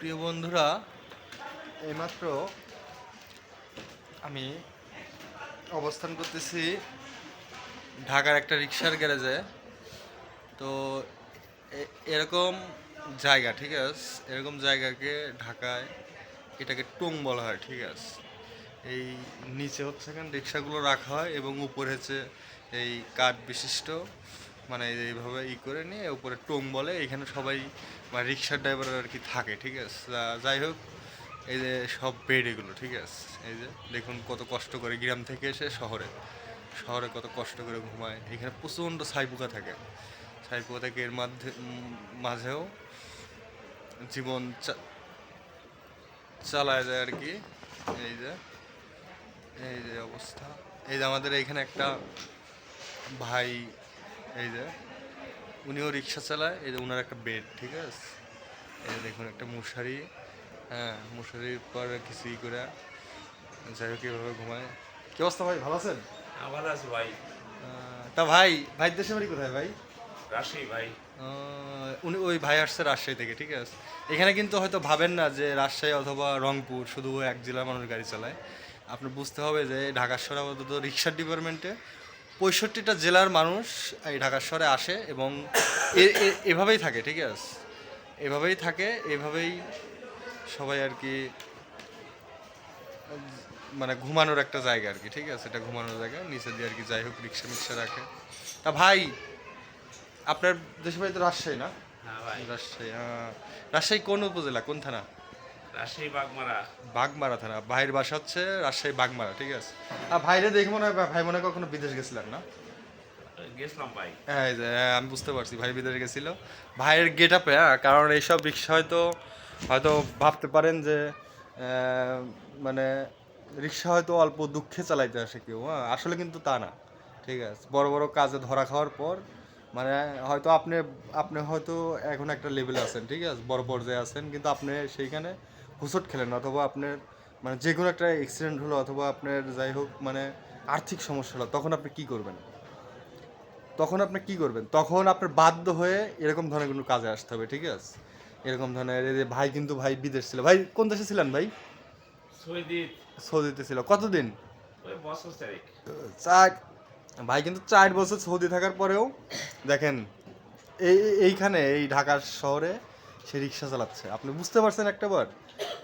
প্রিয় বন্ধুরা, এইমাত্র আমি অবস্থান করতেছি ঢাকার একটা রিক্সার গ্যারেজে। তো এরকম জায়গা, ঠিক আছে? এরকম জায়গাকে ঢাকায় এটাকে টং বলা হয়, ঠিক আছে? এই নিচে হচ্ছে এখানে রিক্সাগুলো রাখা হয় এবং উপরে হচ্ছে এই কাঠ বিশিষ্ট। মানে এইভাবে ই করে নিয়ে উপরে টোং বলে এখানে সবাই মানে রিক্সার ড্রাইভার আর কি থাকে ঠিক আছে? যাই হোক এই যে সব বেড এগুলো ঠিক আছে? এই যে দেখুন কত কষ্ট করে গ্রাম থেকে এসে শহরে শহরে কত কষ্ট করে ঘুমায়। এখানে প্রচণ্ড ছাইপোকা থাকে। ছাইপোকা থেকে এর মাঝে উম, মাঝেও জীবন চালায় যায় আর কি। এই যে এই যে অবস্থা। এই যে আমাদের এইখানে একটা ভাই এই যে উনিও রিক্সা চালায় এই যে ওনার একটা বেড ঠিক আছে? এই যে দেখুন একটা মশারি হ্যাঁ মশারির পর কিছুই করে যাই হোক এভাবে ঘুমায়। কি অবস্থা ভাই ভালো আছেন? হ্যাঁ, ভালো আছি ভাই। তা ভাই ভাই দেশের বাড়ি কোথায় ভাই? রাজশাহী ভাই। উনি ওই ভাই আসছে রাজশাহী থেকে ঠিক আছে? এখানে কিন্তু হয়তো ভাবেন না যে রাজশাহী অথবা রংপুর শুধু এক জেলার মানুষ গাড়ি চালায়। আপনার বুঝতে হবে যে ঢাকা শহরে আপাতত রিক্সা ডিপার্টমেন্টে পঁয়ষট্টিটা জেলার মানুষ এই ঢাকা শহরে আসে এবং এভাবেই থাকে ঠিক আছে? এভাবেই থাকে এভাবেই সবাই আর কি মানে ঘুমানোর একটা জায়গা আর কি ঠিক আছে? এটা ঘুমানোর জায়গা নিচে দিয়ে আর কি যাই হোক রিক্সা মিক্সা রাখে। তা ভাই আপনার দেশের বাড়ি তো রাজশাহী না? হ্যাঁ ভাই। রাজশাহী রাজশাহী কোন উপজেলা? কোন থানা? রাজশাহী বাগমারা। বাগমারা থানা ভাইয়ের বাসা হচ্ছে রাজশাহী বাগমারা ঠিক আছে। আর ভাইরে দেখে মনে হয় ভাই মনে কখনো বিদেশ গেছিলেন না? গেছিলাম ভাই। হ্যাঁ হ্যাঁ, আমি বুঝতে পারছি ভাই বিদেশ গেছিল। ভাইয়ের গেট আপে হ্যাঁ কারণ এইসব রিক্সা হয়তো হয়তো ভাবতে পারেন যে মানে রিক্সা হয়তো অল্প দুঃখে চালাইতে আসে কেউ হ্যাঁ আসলে কিন্তু তা না ঠিক আছে। বড় বড় কাজে ধরা খাওয়ার পর মানে হয়তো আপনি আপনি হয়তো এখন একটা লেভেলে আছেন ঠিক আছে বড় পর্যায়ে আছেন কিন্তু আপনি সেইখানে হুসট খেলেন অথবা আপনার মানে যে কোনো একটা অ্যাক্সিডেন্ট হলো অথবা আপনার যাই হোক মানে আর্থিক সমস্যা হলো তখন আপনি কি করবেন? তখন আপনি কি করবেন? তখন আপনার বাধ্য হয়ে এরকম ধরনের কোনো কাজে আসতে হবে ঠিক আছে? এরকম ধরনের এই যে ভাই কিন্তু ভাই বিদেশ ছিল। ভাই কোন দেশে ছিলেন ভাই? সৈদিত। ছিল। কতদিন? চার। ভাই কিন্তু চার বছর সৌদি থাকার পরেও দেখেন এই এইখানে এই ঢাকার শহরে সে রিক্সা চালাচ্ছে। আপনি বুঝতে পারছেন একটা বার?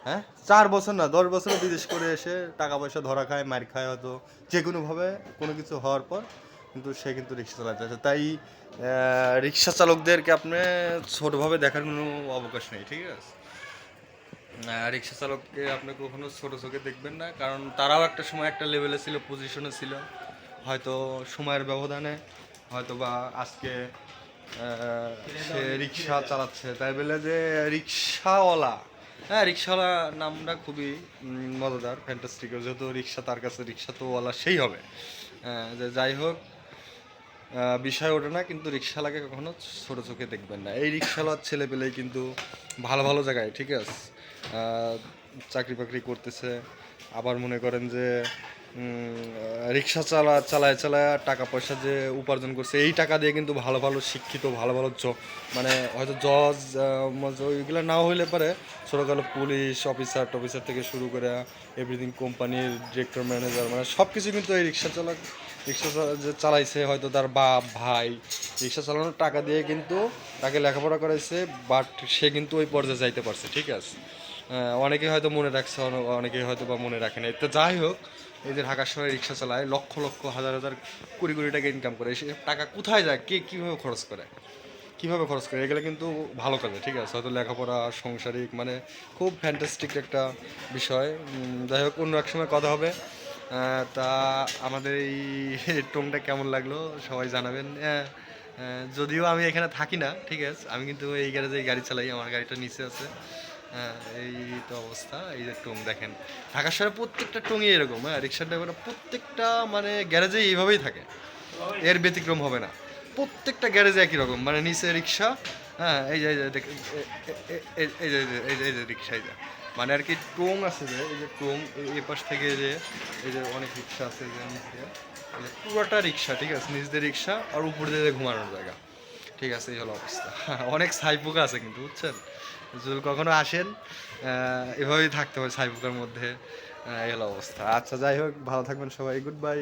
হ্যাঁ? চার বছর না, দশ বছর বিদেশ করে এসে টাকা পয়সা ধরা খায়, মার খায় হয়তো, যে কোনোভাবে কোনো কিছু হওয়ার পর কিন্তু সে কিন্তু রিক্সা চালাচ্ছে তাই রিক্সা চালকদেরকে আপনি ছোটোভাবে দেখার কোনো অবকাশ নেই, ঠিক আছে? রিক্সা চালককে আপনি কখনো ছোট চোখে দেখবেন না, কারণ তারাও একটা সময় একটা লেভেলে ছিল পজিশনে ছিল। হয়তো সময়ের ব্যবধানে, হয়তো বা আজকে সে রিক্সা চালাচ্ছে। তাই বলে যে রিক্সাওয়ালা হ্যাঁ রিক্সাওয়ালা নামটা খুবই মজাদার ফ্যান্টাস্টিক যেহেতু রিক্সা, তার কাছে রিক্সা তো ওয়ালা সেই হবে। হ্যাঁ যে যাই হোক বিষয় ওঠে না, কিন্তু রিক্সাওয়ালাকে কখনো ছোটো চোখে দেখবেন না। এই রিক্সাওয়ালার ছেলে পেলেই কিন্তু ভালো ভালো জায়গায়, ঠিক আছে? চাকরি বাকরি করতেছে। আবার মনে করেন যে রিক্সা চালা, চালায় চালায় টাকা পয়সা যে উপার্জন করছে, এই টাকা দিয়ে কিন্তু ভালো ভালো শিক্ষিত, ভালো ভালো মানে হয়তো জজ ওইগুলো না হইলে পারে। ছোটোখাটো পুলিশ অফিসার টফিসার থেকে শুরু করে এভরিথিং কোম্পানির ডিরেক্টর ম্যানেজার মানে সব কিছু কিন্তু এই রিক্সা চালক রিক্সা যে চালাইছে হয়তো তার বাপ, ভাই, রিক্সা চালানোর টাকা দিয়ে কিন্তু তাকে লেখাপড়া করাইছে বাট সে কিন্তু ওই পর্যায়ে যাইতে পারছে, ঠিক আছে? আহ, অনেকে হয়তো মনে রাখছে অনে- অনেকে হয়তো বা মনে রাখে না তো যাই হোক এই যে ঢাকার শহরে রিক্সা চালায় লক্ষ লক্ষ হাজার হাজার কোটি কোটি টাকা ইনকাম করে। সে টাকা কোথায় যায়? কে কীভাবে খরচ করে? কীভাবে খরচ করে? এগুলো কিন্তু ভালো কাজে ঠিক আছে? হয়তো লেখাপড়া সংসারিক মানে খুব ফ্যান্টাস্টিক একটা বিষয়। যাই হোক অন্য এক সময় কথা হবে। তা আমাদের এই টোনটা কেমন লাগল সবাই জানাবেন। যদিও আমি এখানে থাকি না ঠিক আছে? আমি কিন্তু এই গ্যারেজে গাড়ি চালাই আমার গাড়িটা নিচে আছে। হ্যাঁ এই তো অবস্থা। এই যে টং, দেখেন ঢাকা শহরে প্রত্যেকটা টঙই এরকম হ্যাঁ রিক্সার ড্রাইভাররা প্রত্যেকটা মানে গ্যারেজে এইভাবেই থাকে। এর ব্যতিক্রম হবে না। প্রত্যেকটা গ্যারেজে একই রকম মানে নিচে রিক্সা হ্যাঁ এই যে এই যে এই যে রিক্সা, এই যে। মানে আর কি টোং আছে যে, এই যে টোং, এই- পাশ থেকে যে, এই যে অনেক রিক্সা আছে যে, নিচে। পুরোটা রিক্সা, ঠিক আছে, নিচ রিক্সা, আর উপর দিয়ে ঘুমানোর জায়গা। ঠিক আছে, এই হলো অবস্থা। অনেক সাইপুকা আছে কিন্তু, বুঝছেন? যদি কখনো আসেন এভাবেই থাকতে হয় সাইপুকার মধ্যে। এই হলো অবস্থা। আচ্ছা যাই হোক, ভালো থাকবেন সবাই। Good bye